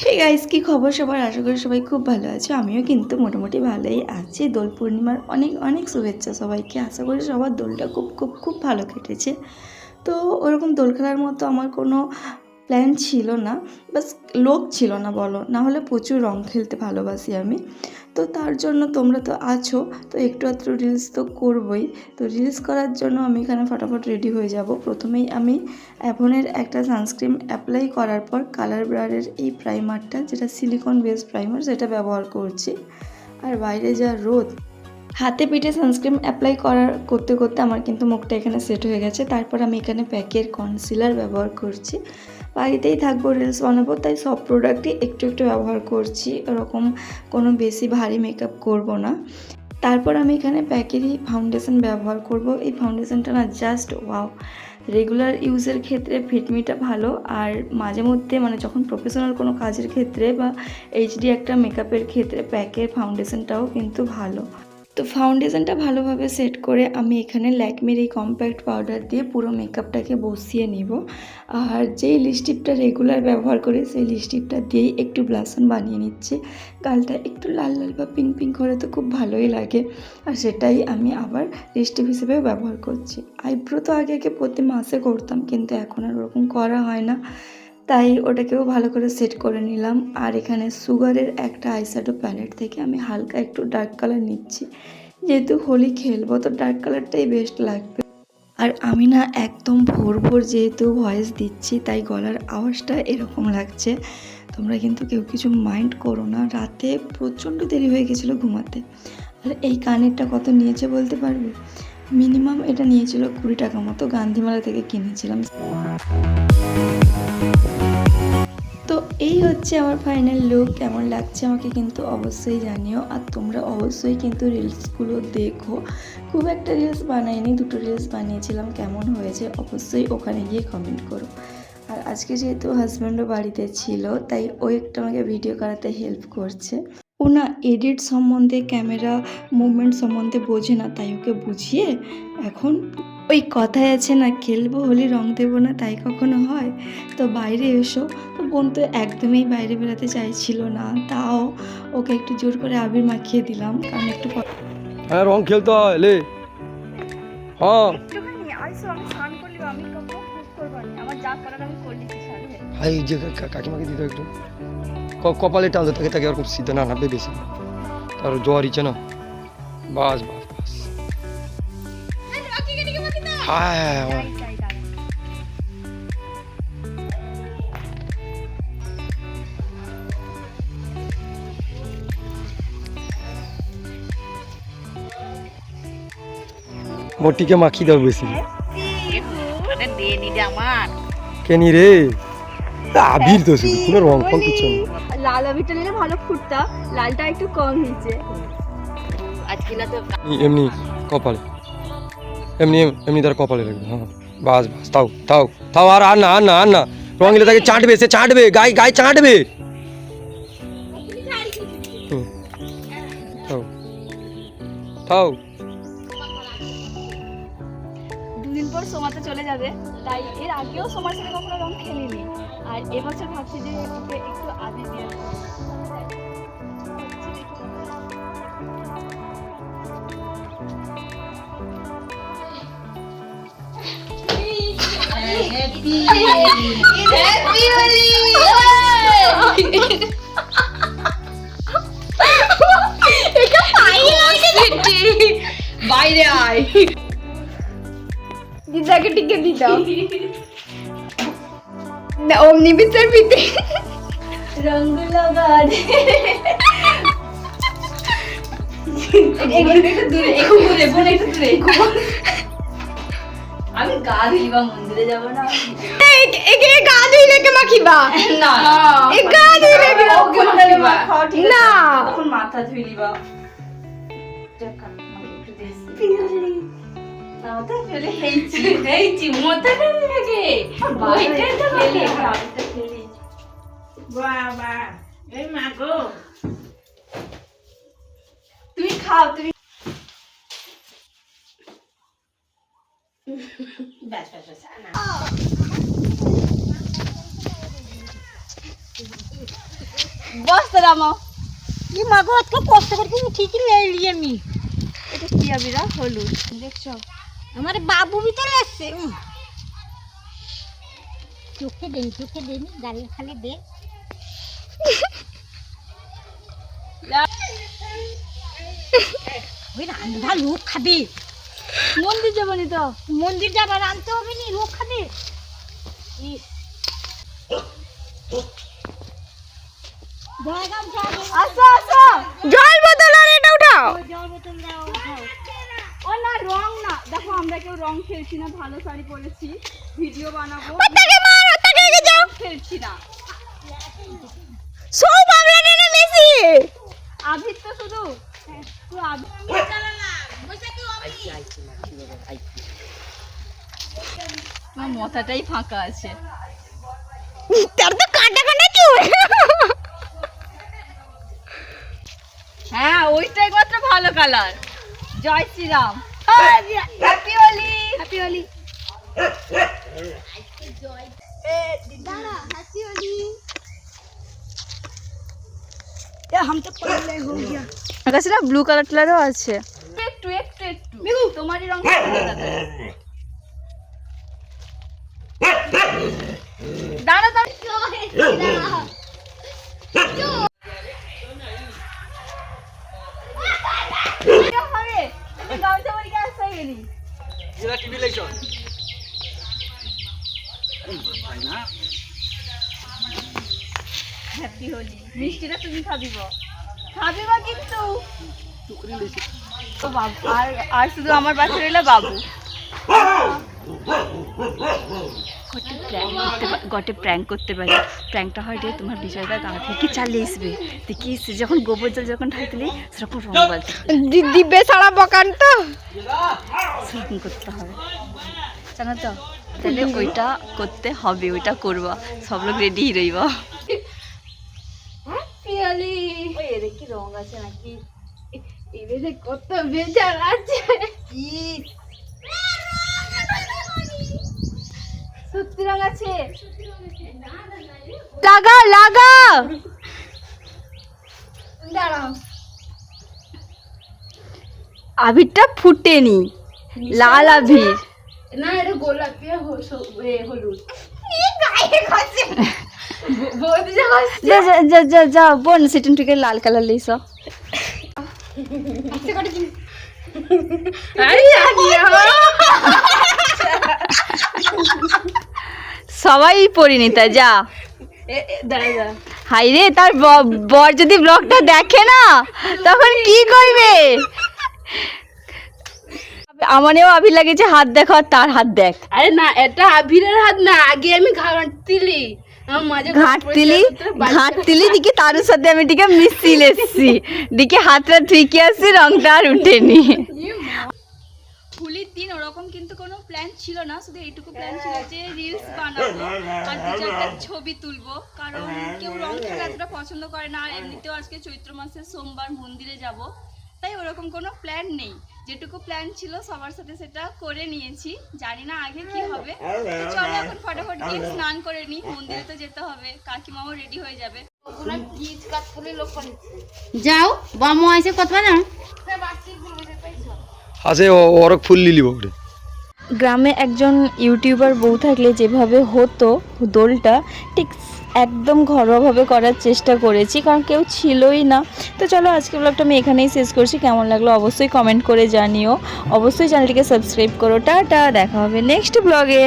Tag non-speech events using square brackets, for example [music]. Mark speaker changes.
Speaker 1: Hey guys কি খবর সবার? আশা করি সবাই খুব ভালো আছে। আমিও কিন্তু মোটামুটি ভালোই আছি। দোল পূর্ণিমার অনেক অনেক শুভেচ্ছা সবাইকে। আশা করি সবার দোলটা খুব খুব খুব ভালো কেটেছে। তো ওরকম দোল খেলার মতো আমার কোনো প্ল্যান ছিল না, বাস লোক ছিল না বলো না হলে প্রচুর রং খেলতে ভালোবাসি আমি। তো তার জন্য তোমরা তো আছো, তো একটু আধটু রিলস তো করবই। তো রিলস করার জন্য আমি এখানে ফটাফট রেডি হয়ে যাব। প্রথমেই আমি অ্যাভনের একটা সানস্ক্রিন অ্যাপ্লাই করার পর কালার ব্রারের এই প্রাইমারটা যেটা সিলিকন বেস প্রাইমার সেটা ব্যবহার করছি। আর বাইরে যা রোদ, হাতে পিঠে সানস্ক্রিন অ্যাপ্লাই করার করতে করতে আমার কিন্তু মুখটা এখানে সেট হয়ে গেছে। তারপর আমি এখানে প্যাকের কনসিলার ব্যবহার করছি। বাড়িতেই থাকব রিলস বানাবো, তাই সব প্রোডাক্টই একটু একটু ব্যবহার করছি। ওরকম কোনো বেশি ভারী মেকআপ করব না। তারপর আমি এখানে প্যাকেরই ফাউন্ডেশন ব্যবহার করব। এই ফাউন্ডেশনটা না জাস্ট ওয়াও রেগুলার ইউজের ক্ষেত্রে ফিটমিটা ভালো। আর মাঝে মধ্যে মানে যখন প্রফেশনাল কোনো কাজের ক্ষেত্রে বা এইচডি একটা মেকআপের ক্ষেত্রে প্যাকের ফাউন্ডেশনটাও কিন্তু ভালো। তো ফাউন্ডেশনটা ভালোভাবে সেট করে আমি এখানে ল্যাকমির এই কম্প্যাক্ট পাউডার দিয়ে পুরো মেকআপটাকে বসিয়ে নিব। আর যেই লিপস্টিকটা রেগুলার ব্যবহার করি, সেই লিপস্টিকটা দিয়েই একটু ব্লাসন বানিয়ে নিচ্ছি। গালটা একটু লাল লাল বা পিঙ্ক পিঙ্ক হলে তো খুব ভালোই লাগে। আর সেটাই আমি আবার লিপস্টিক হিসেবে ব্যবহার করছি। আইব্রো তো আগে আগে প্রতি মাসে করতাম, কিন্তু এখন আর ওরকম করা হয় না। তাই ওটাকেও ভালো করে সেট করে নিলাম। আর এখানে সুগারের একটা আইশ্যাডো প্যালেট থেকে আমি হালকা একটু ডার্ক কালার নিচ্ছি। যেহেতু হোলি খেলব, তো ডার্ক কালারটাই বেস্ট লাগবে। আর আমি না একদম ভোর ভোর যেহেতু ভয়েস দিচ্ছি, তাই গলার আওয়াজটা এরকম লাগছে। তোমরা কিন্তু কেউ কিছু মাইন্ড করো না। রাতে প্রচণ্ড দেরি হয়ে গেছিল ঘুমাতে। আর এই কানেরটা কত নিয়েছে বলতে পারবে? মিনিমাম এটা নিয়েছিল কুড়ি টাকা মতো। গান্ধীমালা থেকে কিনেছিলাম। এই হচ্ছে আমার ফাইনাল লুক কেমন লাগছে আমাকে কিন্তু অবশ্যই জানিও। আর তোমরা অবশ্যই কিন্তু রিলসগুলো দেখো। খুব একটা রিলস বানাইনি, দুটো রিলস বানিয়েছিলাম, কেমন হয়েছে অবশ্যই ওখানে গিয়ে কমেন্ট করো। আর আজকে যেহেতু হাজব্যান্ডও বাড়িতে ছিল, তাই ও একটু আমাকে ভিডিও করাতে হেল্প করছে। ও না এডিট সম্বন্ধে ক্যামেরা মুভমেন্ট সম্বন্ধে বোঝে না, তাই ওকে বুঝিয়ে এখন ওই কথায় আছে না খেলব হলে রং দেবো না তাই কখনো হয়? তো বাইরে এসো। তো বোন তো একদমই বাইরে বেরোতে চাইছিল না তাও ওকে একটু জোর করে আবির মাখিয়ে দিলাম কারণ একটু
Speaker 2: হ্যাঁ রং খেলতে হয় লে। হ্যাঁ।
Speaker 3: না। আমার যা
Speaker 2: কাকিমাকে দিতে একটু। ক- কপালে টানতে থাকে তাকে ওরকম সিদ্ধা না নামবে বেশি তার জ্বর ইচ্ছে না। বাস বাস। হ্যাঁ হ্যাঁ মোটিকে মাখিয়ে দাও বেশি।
Speaker 4: আমার।
Speaker 2: কেনি রে? আবির তো শুধু কোনো রং ফং কিছু না
Speaker 3: লাল আবিরটা নিলে ভালো ফুটতা লালটা একটু কম নিচে
Speaker 4: আজকে না তো
Speaker 2: এমনি- এমনি কপালে। এমনি এমনি তার কপালে রাখবে হ্যাঁ। বাস বাস, তাও তাও তাও, আর আর না আর না আর না। রং এলে তাকে চাটবে, সে চাটবে, গায়ে গায়ে চাটবে।
Speaker 3: দুদিন পর সোমাতে চলে যাবে, তাই এর আগেও সোমার সাথে কখনো রং খেলিনি। আর এবছর ভাবছি যে একটু আবির দিয়ে দেবো।
Speaker 4: বাইরে আয়
Speaker 3: দিদাকে টিকে দিতাম না অমনি বিচার পিতে রঙ লাগা দে এগুলো একটু দূরে একটু দূরে বোন একটু দূরে
Speaker 4: আমি গা ধুইবা মন্দিরে যাব না।
Speaker 3: একে গা ধুইলে কে মাখিবা?
Speaker 4: না
Speaker 3: এ গা ধুইলে কে
Speaker 4: মাখিবা।
Speaker 3: না।
Speaker 4: তখন মাথা ধুইলিবা মাথা ফেলে হেইছি হেইছি মাথা ফেলে লাগে ওইটা তো খেলি আবিরটা খেলি বাবা এই মা গো তুমি খাও তুমি ব্যাস ব্যাস ব্যাস না
Speaker 3: বস্তা নামাও
Speaker 4: কি মাগো এত কষ্ট করে ঠিকই লেলি আমি।
Speaker 3: এটা কি আবিরা হলুদ। দেখছ?
Speaker 4: আমার বাবু ভিতরে আসছে। চোখে দেন চোখে দেন গাড়ি খালি দে। [laughs] ওই রান্না লোক খাবে।
Speaker 3: মন্দির যাব নি তো?
Speaker 4: মন্দির যাবার আনতে হবে নি
Speaker 3: আসো
Speaker 1: জল বোতল আর এটা উঠাও।
Speaker 4: জল বোতল দাও উঠাও।
Speaker 3: ও না রং না। দেখো আমরা কেউ রং খেলছি না ভালো শাড়ি পরেছি। ভিডিও বানাবো। খেলছি না
Speaker 1: সব আমরা নেনে মেসি
Speaker 3: আভির তো শুধু হ্যাঁ, তো আভির তোমার মাথাটাই ফাঁকা আছে।
Speaker 1: তার তো কাটা কাটা চুল
Speaker 3: হ্যাঁ ওইটা একমাত্র ভালো colour Jai Shriram. Happy Holi happy Holi না ব্লু কালার টালারও আছে। একটু একটু একটু। তোমারই রং দাঁড়া দাঁড়া। পরে আসতে গেলি হ্যাপি হোলি মিষ্টিটা তুমি খাবিব খাবিবা কিন্তু। বাবু আর আর শুধু আমার পাশে রইল বাবু! গটে প্র্যাঙ্ক করতে পারি। প্র্যাঙ্কটা হয় রে তোমার বিষয়টা গা থেকে চালিয়ে আসবে দেখি সে যখন গোবর জল যখন ঢাকলি সেরকম রং বলছে
Speaker 1: দিব্যে ছাড়া বকান তো।
Speaker 3: সেরকম করতে হবে। জানো তো? তাহলে ওইটা করতে হবে ওইটা করবা। সব লোক রেডি রইবা। পিয়ালি? ওই এদের কি রং আছে নাকি? এদের কত বেজার আছে। সত্যি রং আছে।
Speaker 1: লাগা লাগা।
Speaker 3: দাঁড়াও। আবিরটা ফুটেনি। লাল আবির।
Speaker 4: না এটা গোলাপি আর হ- স- এ, হলুদ।
Speaker 3: যা যা যা বোন সেটিন থেকে লাল কালার লিস। সবাই পরিণীতা যা। হাই রে তার বর যদি ব্লগটা দেখে না তখন কি করবে? আমারও আবির লাগেছে হাত দেখো আর তার হাত দেখ।
Speaker 4: আরে না এটা আবিরের হাত না আগে আমি ঘাটতিলি।
Speaker 3: ঘাটতিলি? ঘাটতিলি? দিকে তার সাথে আমি দিকে মিশিয়ে এসছি। দিকে হাতটা ঠিকই আসছি রংটা আর উঠেনি। দিন ওরকম কিন্তু কোনো প্ল্যান ছিল না শুধু এইটুকু প্ল্যান ছিল যে রিলস বানাবো আর দু ছবি তুলবো। কারণ কেউ রং খেলা এতটা পছন্দ করে না আর এমনিতেও আজকে চৈত্র মাসের সোমবার মন্দিরে যাব। তাই ওরকম কোনো প্ল্যান নেই। যেটুকু প্ল্যান ছিল সবার সাথে সেটা করে নিয়েছি। জানি না আগে কি হবে। চলো এখন ফটাফট গিয়ে স্নান করে নিই মন্দিরে তো যেতে হবে। কাকিমাও রেডি হয়ে যাবে।
Speaker 4: যাও বামো আছে কত না
Speaker 2: আছে অরক ফুল লিলি বকরে
Speaker 1: গ্রামে একজন ইউটিউবার বউ থাকলে যেভাবে হতো দোলটা, ঠিক একদম ঘরোয়াভাবে করার চেষ্টা করেছি, কারণ কেউ ছিলই না। তো চলো আজকে ব্লগটা আমি এখানেই শেষ করছি, কেমন লাগল অবশ্যই কমেন্ট করে জানিও। অবশ্যই চ্যানেলটিকে সাবস্ক্রাইব করো। টাটা, দেখা হবে নেক্সট ব্লগে